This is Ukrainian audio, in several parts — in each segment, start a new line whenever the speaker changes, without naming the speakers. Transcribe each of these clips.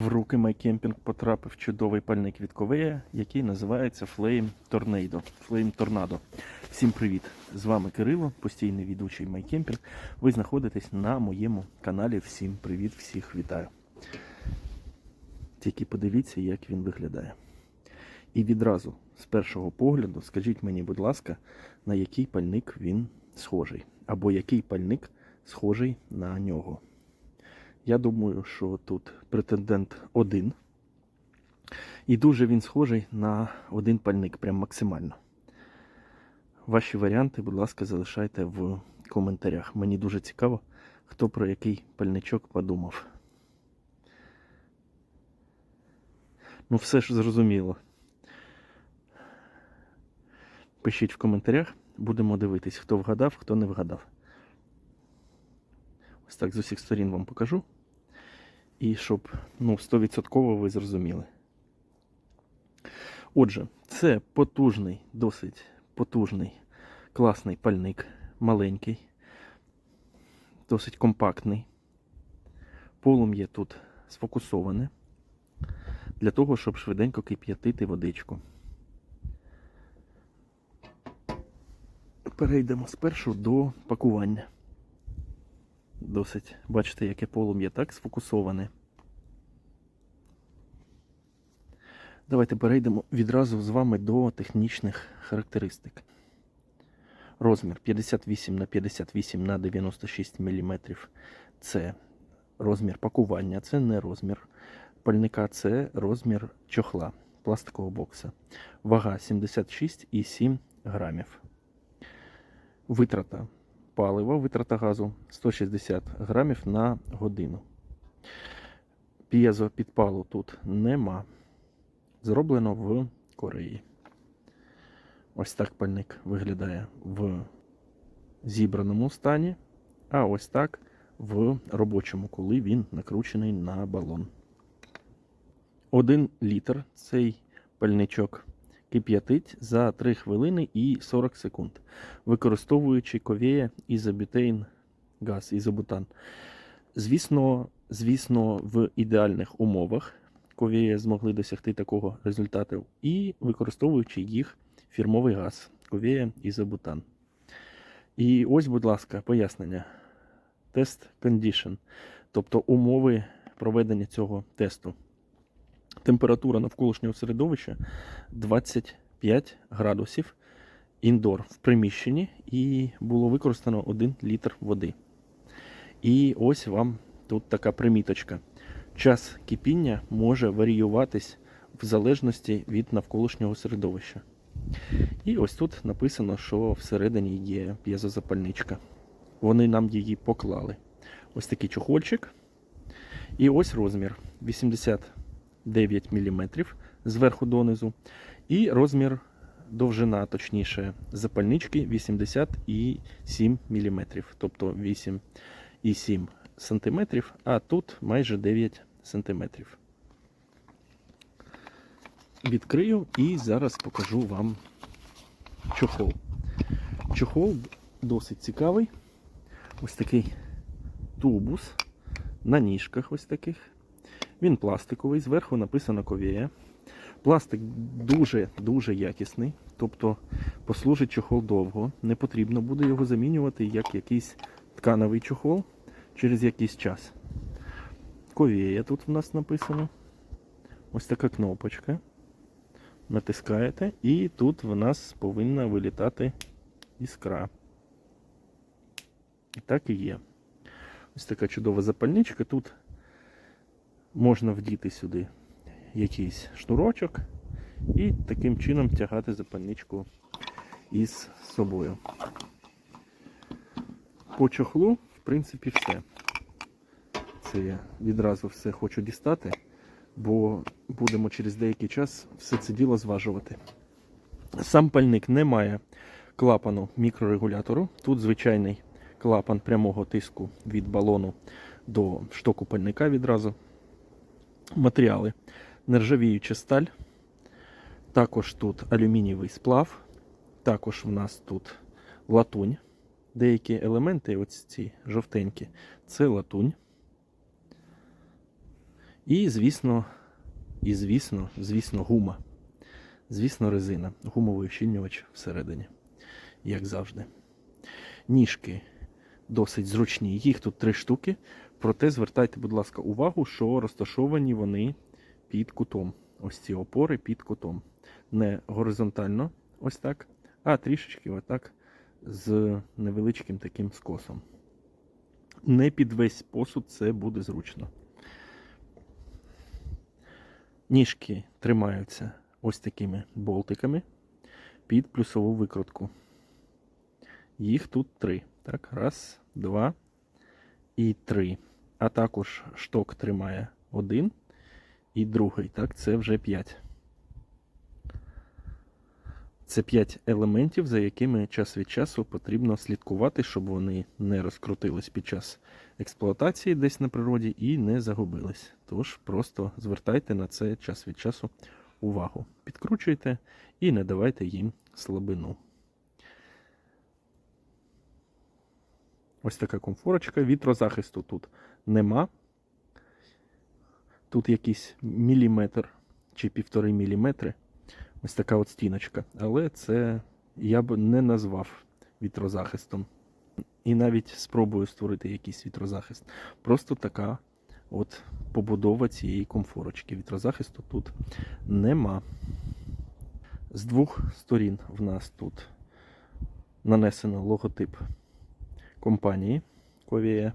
В руки MyCamping потрапив чудовий пальник від Ковея, який називається Flame Tornado. Flame Tornado. Всім привіт! З вами Кирило, постійний ведучий MyCamping. Ви знаходитесь на моєму каналі. Всім привіт, всіх вітаю. Тільки подивіться, як він виглядає. І відразу з першого погляду скажіть мені, будь ласка, на який пальник він схожий, або який пальник схожий на нього. Я думаю, що тут претендент один. І дуже він схожий на один пальник, прям максимально. Ваші варіанти, будь ласка, залишайте в коментарях. Мені дуже цікаво, хто про який пальничок подумав. Ну, все ж зрозуміло. Пишіть в коментарях, будемо дивитись, хто вгадав, хто не вгадав. Ось так з усіх сторін вам покажу. І щоб ну, 100% ви зрозуміли. Отже, це потужний, досить потужний, класний пальник, маленький, досить компактний. Полум'я тут сфокусоване для того, щоб швиденько кип'ятити водичку. Перейдемо спершу до пакування. Досить, бачите, яке полум'я так сфокусоване. Давайте перейдемо відразу з вами до технічних характеристик. Розмір 58 на 58 на 96 мм. Це розмір пакування, це не розмір пальника, це розмір чохла пластикового бокса. Вага 76,7 грамів. Витрата палива, витрата газу 160 грамів на годину. П'єзо підпалу тут нема. Зроблено в Кореї. Ось так пальник виглядає в зібраному стані, а ось так в робочому, коли він накручений на балон. Один літр цей пальничок кип'ятить за 3 хвилини і 40 секунд, використовуючи ковея ізобютейн газ, ізобутан. Звісно, звісно, в ідеальних умовах ковея змогли досягти такого результату і використовуючи їх фірмовий газ ковея ізобутан. І ось, будь ласка, пояснення. Тест condition, тобто умови проведення цього тесту. Температура навколишнього середовища 25 градусів індор в приміщенні, і було використано 1 літр води. І ось вам тут така приміточка. Час кипіння може варіюватись в залежності від навколишнього середовища. І ось тут написано, що всередині є п'єзозапальничка. Вони нам її поклали. Ось такий чохольчик. І ось розмір 89 мм зверху донизу. І розмір довжина, точніше, запальнички 87 мм, тобто 8,7 см, а тут майже 9 см. Відкрию і зараз покажу вам чохол. Чохол досить цікавий. Ось такий тубус на ніжках ось таких. Він пластиковий, зверху написано ковія. Пластик дуже-дуже якісний, тобто послужить чохол довго. Не потрібно буде його замінювати як якийсь ткановий чохол через якийсь час. Ковія тут в нас написано. Ось така кнопочка. Натискаєте, і тут в нас повинна вилітати іскра. І так і є. Ось така чудова запальничка. Тут можна вдіти сюди якийсь шнурочок і таким чином тягати запальничку із собою. По чохлу, в принципі, все. Це я відразу все хочу дістати, бо будемо через деякий час все це діло зважувати. Сам пальник не має клапану мікрорегулятору. Тут звичайний клапан прямого тиску від балону до штоку пальника відразу. Матеріали. Нержавіюча сталь. Також тут алюмінієвий сплав. Також в нас тут латунь. Деякі елементи, ось ці жовтенькі, це латунь. І, звісно, і звісно, звісно, гума. Звісно, резина. Гумовий ущільнювач всередині, як завжди. Ніжки досить зручні. Їх тут три штуки. Проте звертайте, будь ласка, увагу, що розташовані вони під кутом. Ось ці опори під кутом. Не горизонтально, ось так, а трішечки отак з невеличким таким скосом. Не під весь посуд це буде зручно. Ніжки тримаються ось такими болтиками під плюсову викрутку. Їх тут три. Так, раз, два і три. А також шток тримає один і другий. Так, це вже п'ять. Це 5 елементів, за якими час від часу потрібно слідкувати, щоб вони не розкрутились під час експлуатації десь на природі і не загубились. Тож просто звертайте на це час від часу увагу. Підкручуйте і не давайте їм слабину. Ось така комфорочка. Вітрозахисту тут нема. Тут якийсь міліметр чи півтори міліметри. Ось така от стіночка. Але це я б не назвав вітрозахистом. І навіть спробую створити якийсь вітрозахист. Просто така от побудова цієї комфорочки. Вітрозахисту тут нема. З двох сторін в нас тут нанесено логотип компанії Ковія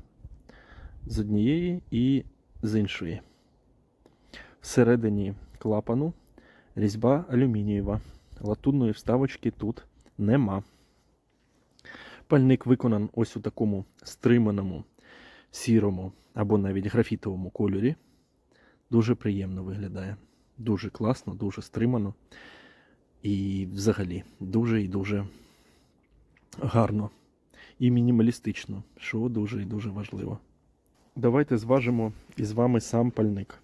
з однієї і з іншої. Всередині клапану різьба алюмінієва. Латунної вставочки тут нема. Пальник виконан ось у такому стриманому, сірому або навіть графітовому кольорі. Дуже приємно виглядає. Дуже класно, дуже стримано. І взагалі дуже і дуже гарно. І мінімалістично, що дуже і дуже важливо. Давайте зважимо із вами сам пальник.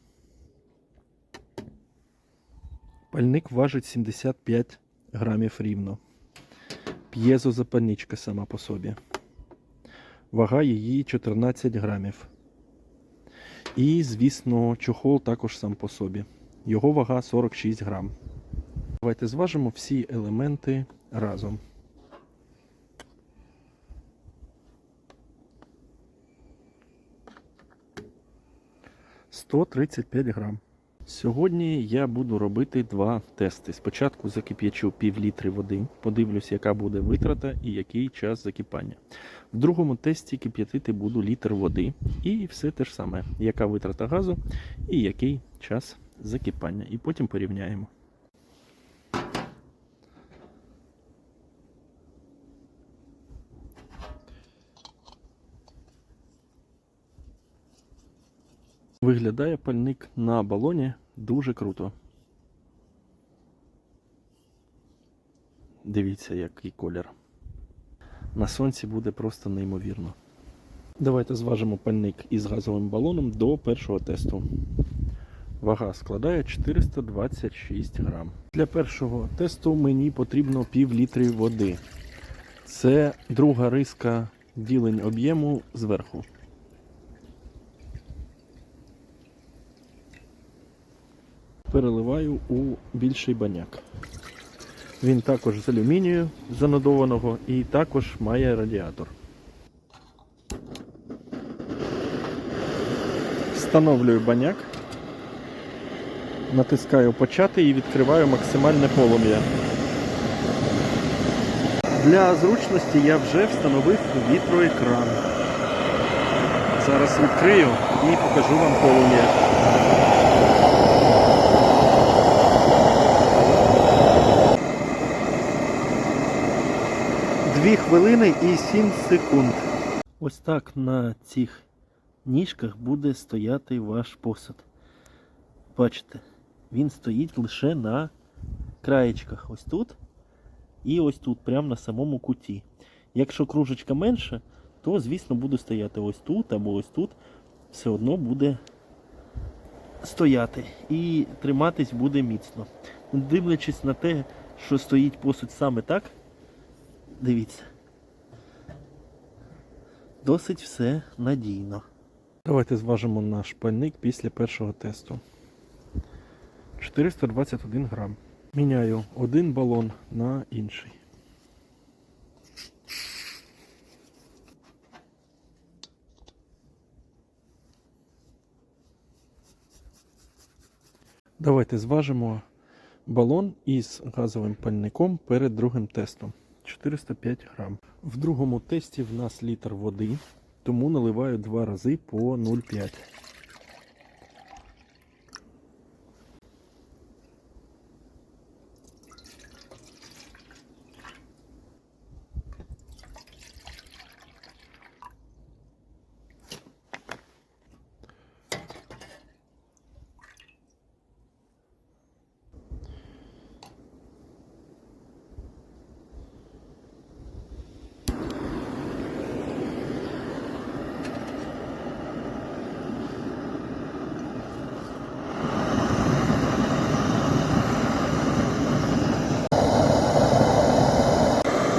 Пальник важить 75 грамів рівно. П'єзозапальничка сама по собі. Вага її 14 грамів. І, звісно, чохол також сам по собі. Його вага 46 грам. Давайте зважимо всі елементи разом. Сто тридцять п'ять грам. Сьогодні я буду робити два тести. Спочатку закип'ячу пів літри води, подивлюсь, яка буде витрата і який час закипання. В другому тесті кип'ятити буду літр води і все те ж саме, яка витрата газу і який час закипання. І потім порівняємо. Виглядає пальник на балоні дуже круто. Дивіться, який колір. На сонці буде просто неймовірно. Давайте зважимо пальник із газовим балоном до першого тесту. Вага складає 426 грам. Для першого тесту мені потрібно пів літри води. Це друга риска ділень об'єму зверху. Переливаю у більший баняк. Він також з алюмінію занодованого і також має радіатор. Встановлюю баняк, натискаю почати і відкриваю максимальне полум'я. Для зручності я вже встановив вітроекран. Зараз відкрию і покажу вам полум'я. Хвилини і 7 секунд. Ось так на цих ніжках буде стояти ваш посуд. Бачите, він стоїть лише на краєчках. Ось тут і ось тут, прямо на самому куті. Якщо кружечка менша, то, звісно, буде стояти ось тут або ось тут. Все одно буде стояти і триматись буде міцно. Дивлячись на те, що стоїть посуд саме так. Дивіться. Досить все надійно. Давайте зважимо наш пальник після першого тесту. 421 грам. Міняю один балон на інший. Давайте зважимо балон із газовим пальником перед другим тестом. 405 грам. В другому тесті в нас літр води, тому наливаю два рази по 0,5.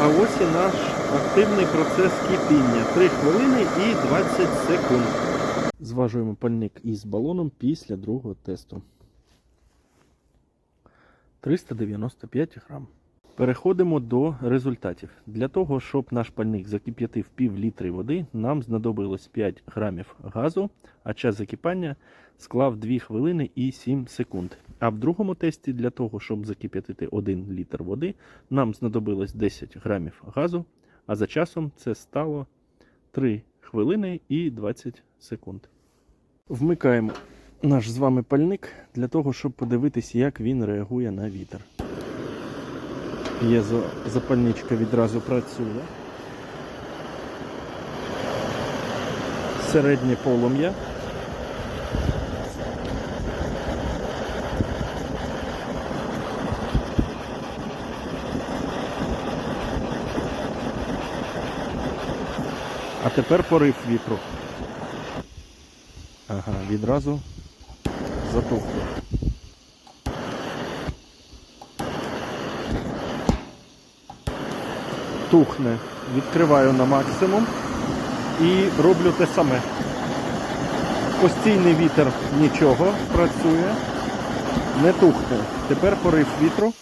А ось і наш активний процес кипіння. 3 хвилини і 20 секунд. Зважуємо пальник із балоном після другого тесту. 395 грам. Переходимо до результатів. Для того, щоб наш пальник закип'ятив пів літри води, нам знадобилось 5 грамів газу, а час закипання склав 2 хвилини і 7 секунд. А в другому тесті для того, щоб закип'ятити 1 літр води, нам знадобилось 10 грамів газу, а за часом це стало 3 хвилини і 20 секунд. Вмикаємо наш з вами пальник для того, щоб подивитися, як він реагує на вітер. П'єзо запальничка відразу працює. Середнє полум'я. Тепер порив вітру. Ага, відразу затухло. Тухне. Відкриваю на максимум і роблю те саме. Постійний вітер нічого працює, не тухне. Тепер порив вітру.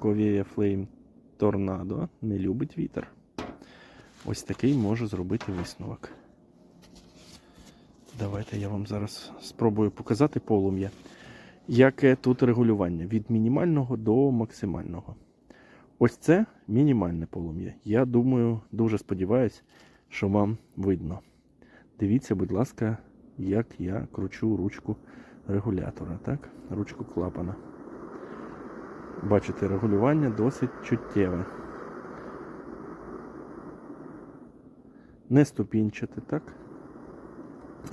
Ковія Flame Торнадо не любить вітер. Ось такий можу зробити висновок. Давайте я вам зараз спробую показати полум'я. Яке тут регулювання від мінімального до максимального. Ось це мінімальне полум'я. Я думаю, дуже сподіваюся, що вам видно. Дивіться, будь ласка, як я кручу ручку регулятора, так? Ручку клапана. Бачите, регулювання досить чуттєве. Не ступінчате, так?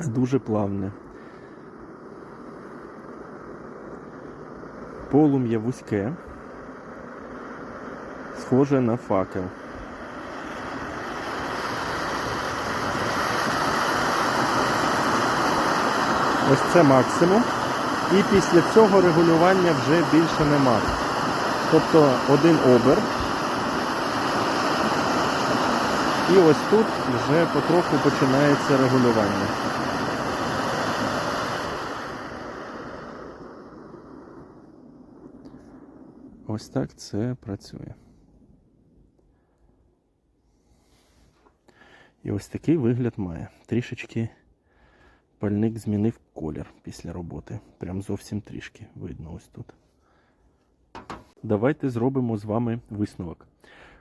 Дуже плавне. Полум'я вузьке, схоже на факел. Ось це максимум. І після цього регулювання вже більше нема. Тобто один обер. І ось тут вже потроху починається регулювання. Ось так це працює. І ось такий вигляд має. Трішечки пальник змінив колір після роботи. Прям зовсім трішки видно ось тут. Давайте зробимо з вами висновок.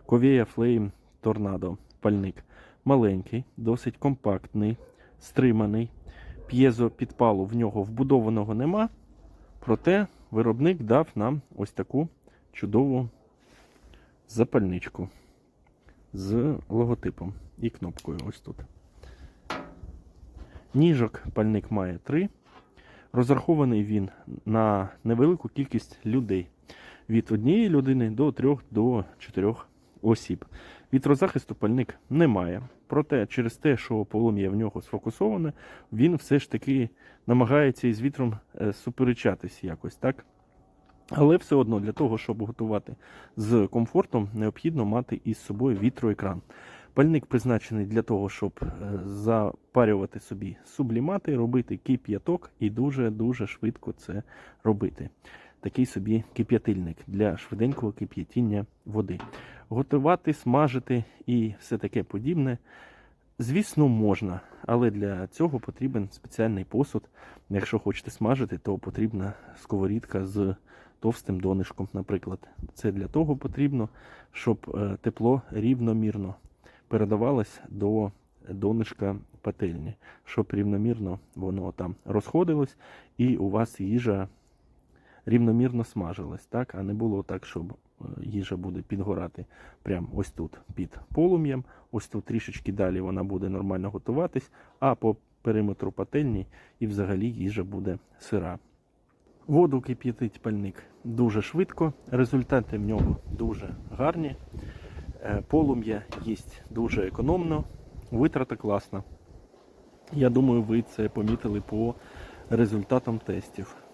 Ковія Flame Tornado пальник маленький, досить компактний, стриманий. П'єзо підпалу в нього вбудованого нема. Проте виробник дав нам ось таку чудову запальничку з логотипом і кнопкою ось тут. Ніжок пальник має 3. Розрахований він на невелику кількість людей. Від однієї людини до 3 до 4 осіб. Вітрозахисту пальник немає. Проте, через те, що полум'я в нього сфокусоване, він все ж таки намагається із вітром е, суперечатись якось, так? Але все одно для того, щоб готувати з комфортом, необхідно мати із собою вітроекран. Пальник призначений для того, щоб е, запарювати собі сублімати, робити кип'яток і дуже-дуже швидко це робити. Такий собі кип'ятильник для швиденького кип'ятіння води. Готувати, смажити і все таке подібне. Звісно, можна, але для цього потрібен спеціальний посуд. Якщо хочете смажити, то потрібна сковорідка з товстим донишком, наприклад. Це для того потрібно, щоб е, тепло рівномірно передавалось до донишка пательні, щоб рівномірно воно там розходилось і у вас їжа рівномірно смажилась, так? а не було так, щоб е, їжа буде підгорати прямо ось тут під полум'ям, ось тут трішечки далі вона буде нормально готуватись, а по периметру пательні і взагалі їжа буде сира. Воду кип'ятить пальник дуже швидко, результати в нього дуже гарні. Е, Полум'я їсть дуже економно, витрата класна. Я думаю, ви це помітили по результатам тестів.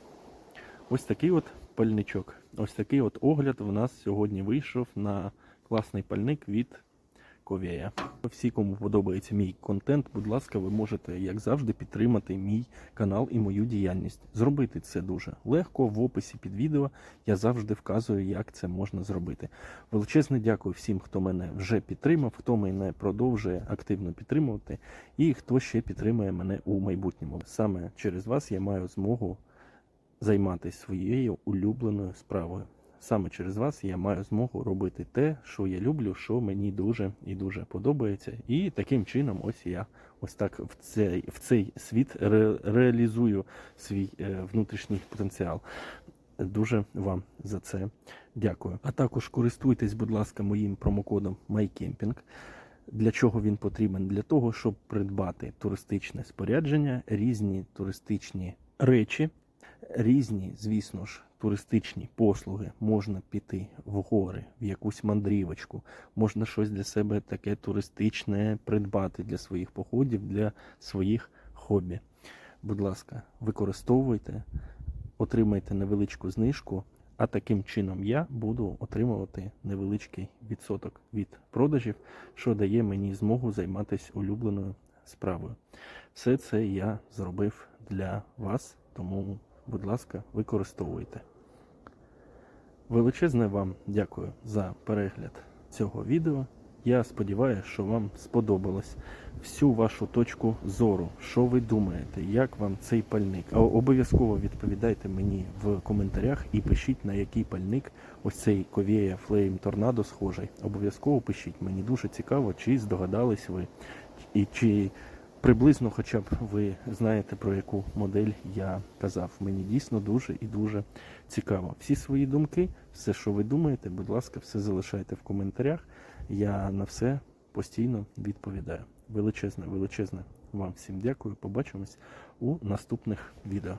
Ось такий от пальничок. Ось такий от огляд в нас сьогодні вийшов на класний пальник від Ковея. Всі, кому подобається мій контент, будь ласка, ви можете, як завжди, підтримати мій канал і мою діяльність. Зробити це дуже легко. В описі під відео я завжди вказую, як це можна зробити. Величезне дякую всім, хто мене вже підтримав, хто мене продовжує активно підтримувати, і хто ще підтримує мене у майбутньому. Саме через вас я маю змогу займатися своєю улюбленою справою. Саме через вас я маю змогу робити те, що я люблю, що мені дуже і дуже подобається. І таким чином, ось я ось так в цей, в цей світ ре, реалізую свій е, внутрішній потенціал. Дуже вам за це дякую. А також користуйтесь, будь ласка, моїм промокодом MyCamping. Для чого він потрібен? Для того, щоб придбати туристичне спорядження, різні туристичні речі, різні, звісно ж, туристичні послуги. Можна піти в гори, в якусь мандрівочку, можна щось для себе таке туристичне придбати для своїх походів, для своїх хобі. Будь ласка, використовуйте, отримайте невеличку знижку. А таким чином я буду отримувати невеличкий відсоток від продажів, що дає мені змогу займатися улюбленою справою. Все це я зробив для вас, тому, будь ласка, використовуйте. Величезне вам дякую за перегляд цього відео. Я сподіваюся, що вам сподобалось всю вашу точку зору. Що ви думаєте, як вам цей пальник? Обов'язково відповідайте мені в коментарях і пишіть, на який пальник ось цей Ковія Flame Tornado схожий. Обов'язково пишіть. Мені дуже цікаво, чи здогадались ви, і чи приблизно хоча б ви знаєте, про яку модель я казав. Мені дійсно дуже і дуже цікаво. Всі свої думки, все, що ви думаєте, будь ласка, все залишайте в коментарях. Я на все постійно відповідаю. Величезне, величезне вам всім дякую. Побачимось у наступних відео.